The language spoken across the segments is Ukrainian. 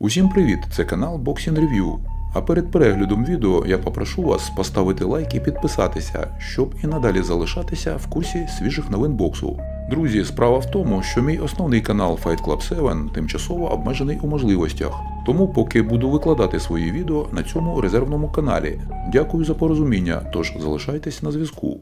Усім привіт! Це канал Boxing Review. А перед переглядом відео я попрошу вас поставити лайк і підписатися, щоб і надалі залишатися в курсі свіжих новин боксу. Друзі, справа в тому, що мій основний канал Fight Club 7 тимчасово обмежений у можливостях. Тому поки буду викладати свої відео на цьому резервному каналі. Дякую за порозуміння, тож залишайтесь на зв'язку.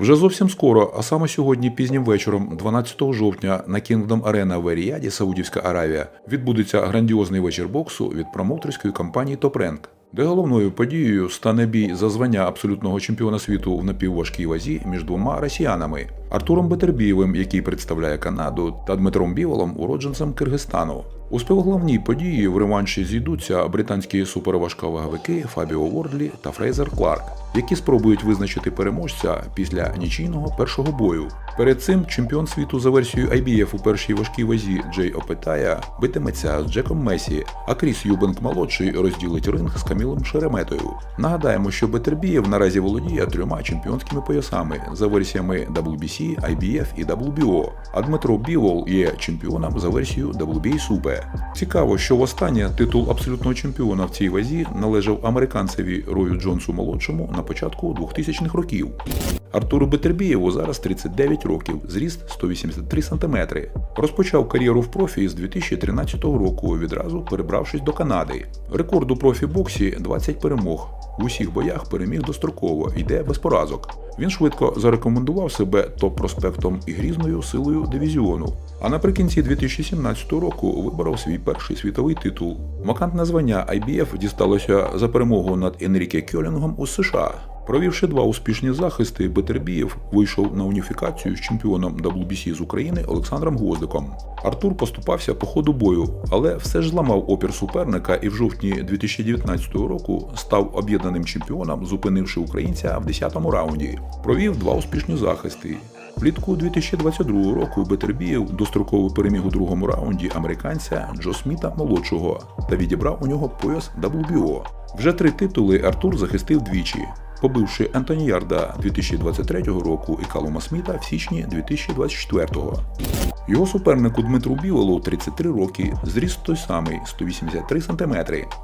Вже зовсім скоро, а саме сьогодні пізнім вечором, 12 жовтня, на Arena в Еріаді, Саудівська Аравія, відбудеться грандіозний вечір боксу від промоутерської компанії Rank, де головною подією стане бій за звання абсолютного чемпіона світу в напівважкій вазі між двома росіянами Артуром Бетербієвим, який представляє Канаду, та Дмитром Біволом, уродженцем Киргизстану. У співголовній події в реванші зійдуться британські суперважковаговики Фабіо Вордлі та Фрейзер Кларк, які спробують визначити переможця після нічийного першого бою. Перед цим чемпіон світу за версією IBF у першій важкій вазі Джей Опетая битиметься з Джеком Месі, а Кріс Юбенк молодший розділить ринг з Камілом Шереметою. Нагадаємо, що Бетербієв наразі володіє трьома чемпіонськими поясами за версіями WBC, IBF і WBO, а Дмитро Бівол є чемпіоном за версією WBA Super. Цікаво, що востаннє титул абсолютного чемпіона в цій вазі належав американцеві Рою Джонсу молодшому на початку 2000-х років. Артуру Бетербієву зараз 39 років, зріст 183 см. Розпочав кар'єру в профі з 2013 року, відразу перебравшись до Канади. Рекорд у профі-боксі 20 перемог. В усіх боях переміг достроково, йде без поразок. Він швидко зарекомендував себе топ-проспектом і грізною силою дивізіону. А наприкінці 2017 року виборов свій перший світовий титул. Макантне звання IBF дісталося за перемогу над Енріке Кьолінгом у США. Провівши два успішні захисти, Бетербієв вийшов на уніфікацію з чемпіоном WBC з України Олександром Гвоздиком. Артур поступався по ходу бою, але все ж зламав опір суперника і в жовтні 2019 року став об'єднаним чемпіоном, зупинивши українця в 10-му раунді. Провів два успішні захисти. Влітку 2022 року Бетербієв достроково переміг у другому раунді американця Джо Сміта молодшого та відібрав у нього пояс WBO. Вже три титули Артур захистив двічі, побивши Ентоні Ярда 2023 року і Калума Сміта в січні 2024-го. Його супернику Дмитру Біволу 33 роки, зріст той самий 183 см.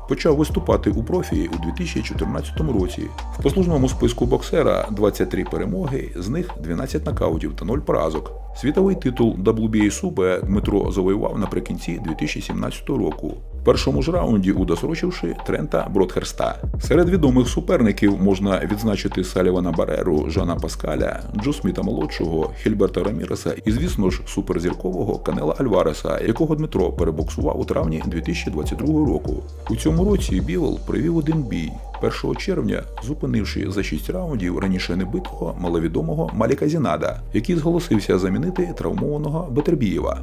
Почав виступати у профі у 2014 році. В послужному списку боксера 23 перемоги, з них 12 нокаутів та 0 поразок. Світовий титул WBA Super Дмитро завоював наприкінці 2017 року. Першому ж раунді удосрочивши Трента Бродхерста. Серед відомих суперників можна відзначити Салівана Бареру, Жана Паскаля, Джо Сміта молодшого, Хільберта Раміреса і, звісно ж, суперзіркового Канела Альвареса, якого Дмитро перебоксував у травні 2022 року. У цьому році Бівол провів один бій. 1 червня, зупинивши за 6 раундів раніше небитого маловідомого Маліка Зінада, який зголосився замінити травмованого Бетербієва.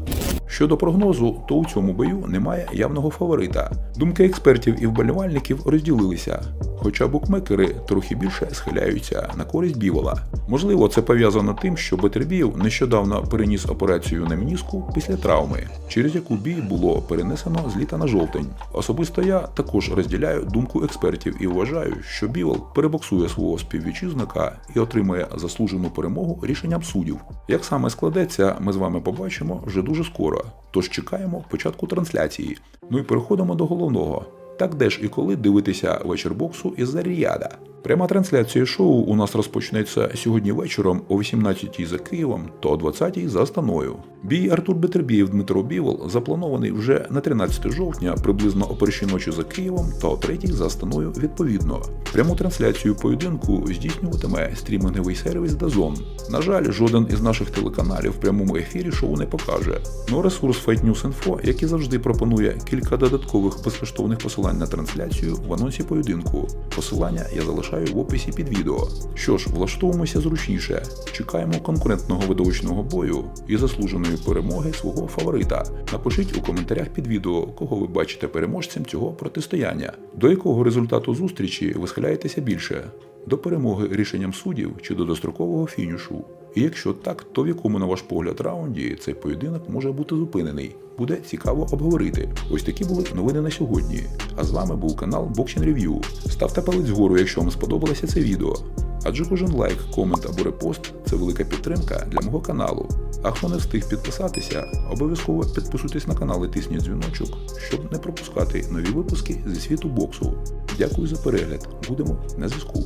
Щодо прогнозу, то у цьому бою немає явного фаворита. Думки експертів і вболівальників розділилися, хоча букмекери трохи більше схиляються на користь Бівола. Можливо, це пов'язано тим, що Бетербієв нещодавно переніс операцію на мініску після травми, через яку бій було перенесено з літа на жовтень. Особисто я також розділяю думку експертів і вважаю, що Бівол перебоксує свого співвітчизника і отримає заслужену перемогу рішенням суддів. Як саме складеться, ми з вами побачимо вже дуже скоро. Тож чекаємо початку трансляції. Ну і переходимо до головного. Так де ж і коли дивитися вечір боксу із Заріяда? Пряма трансляція шоу у нас розпочнеться сьогодні вечором о 18-й за Києвом та о 20-й за Астаною. Бій Артур Бетербієв Дмитро Бівол запланований вже на 13 жовтня, приблизно о першій ночі за Києвом та о 3 за Астаною відповідно. Пряму трансляцію поєдинку здійснюватиме стріминговий сервіс DAZN. На жаль, жоден із наших телеканалів в прямому ефірі шоу не покаже. Но ресурс Fight News Info, як і завжди, пропонує кілька додаткових безкоштовних посилань на трансляцію в анонсі поєдинку. Посилання я залишаю в описі під відео. Що ж, влаштовуємося зручніше, чекаємо конкурентного видовищного бою і заслуженої перемоги свого фаворита. Напишіть у коментарях під відео, кого ви бачите переможцем цього протистояння, до якого результату зустрічі ви схиляєтеся більше. До перемоги рішенням суддів чи до дострокового фінішу. І якщо так, то в якому, на ваш погляд, раунді цей поєдинок може бути зупинений? Буде цікаво обговорити. Ось такі були новини на сьогодні. А з вами був канал Boxing Review. Ставте палець вгору, якщо вам сподобалося це відео. Адже кожен лайк, комент або репост це велика підтримка для мого каналу. А хто не встиг підписатися, обов'язково підписуйтесь на канал і тисніть дзвіночок, щоб не пропускати нові випуски зі світу боксу. Дякую за перегляд. Будемо на зв'язку.